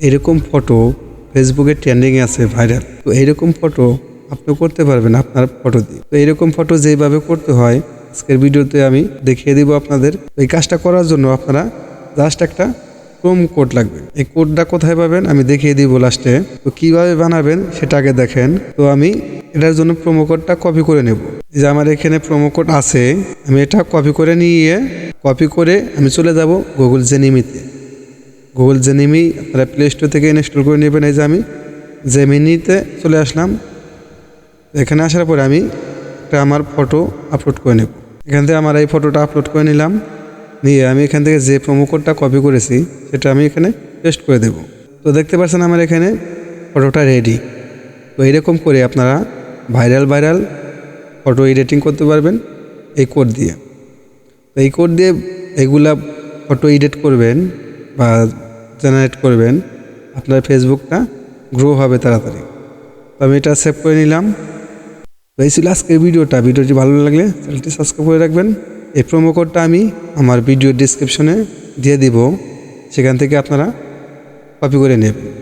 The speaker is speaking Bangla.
এরকম ফটো ফেসবুকে ট্রেন্ডিংয়ে আছে ভাইরাল তো এইরকম ফটো আপনি করতে পারবেন আপনার ফটো দিয়ে। তো এইরকম ফটো যেভাবে করতে হয়, আজকের ভিডিওতে আমি দেখিয়ে দিব আপনাদের। এই কাজটা করার জন্য আপনারা জাস্ট একটা প্রোম কোড লাগবে। এই কোডটা কোথায় পাবেন আমি দেখিয়ে দিব লাস্টে তো কীভাবে বানাবেন সেটা আগে দেখেন। তো আমি এটার জন্য প্রোমো কোডটা কপি করে নেব। যে আমার এখানে প্রোমো কোড আছে, আমি এটা কপি করে নিয়ে কপি করে আমি চলে যাব গুগল জেনিমিতে গুগল জেনিমি আপনারা প্লে স্টোর থেকে ইনস্টল করে নেবেন এই যে আমি জেমিনিতে চলে আসলাম। এখানে আসার পরে আমি একটা আমার ফটো আপলোড করে নেব। এখান থেকে আমার এই ফটোটা আপলোড করে নিলাম। নিয়ে আমি এখান থেকে যে প্রোমো কোডটা কপি করেছি, সেটা আমি এখানে পেস্ট করে দেব। তো দেখতে পাচ্ছেন আমার এখানে ফটোটা রেডি তো এইরকম করে আপনারা ভাইরাল ভাইরাল ফটো এডিটিং করতে পারবেন এই কোড দিয়ে। এই কোড দিয়ে এগুলা ফটো এডিট করবেন বা জেনারেট করবেন, আপনার ফেসবুকটা গ্রো হবে তাড়াতাড়ি। তো আমি এটা সেভ করে নিলাম। তো এই ছিল আজকের ভিডিওটা। ভিডিওটি ভালো লাগলে চ্যানেলটি সাবস্ক্রাইব করে রাখবেন। এই প্রোমো কোডটা আমি আমার ভিডিও ডিসক্রিপশনে দিয়ে দিব। সেখান থেকে আপনারা কপি করে নেবেন।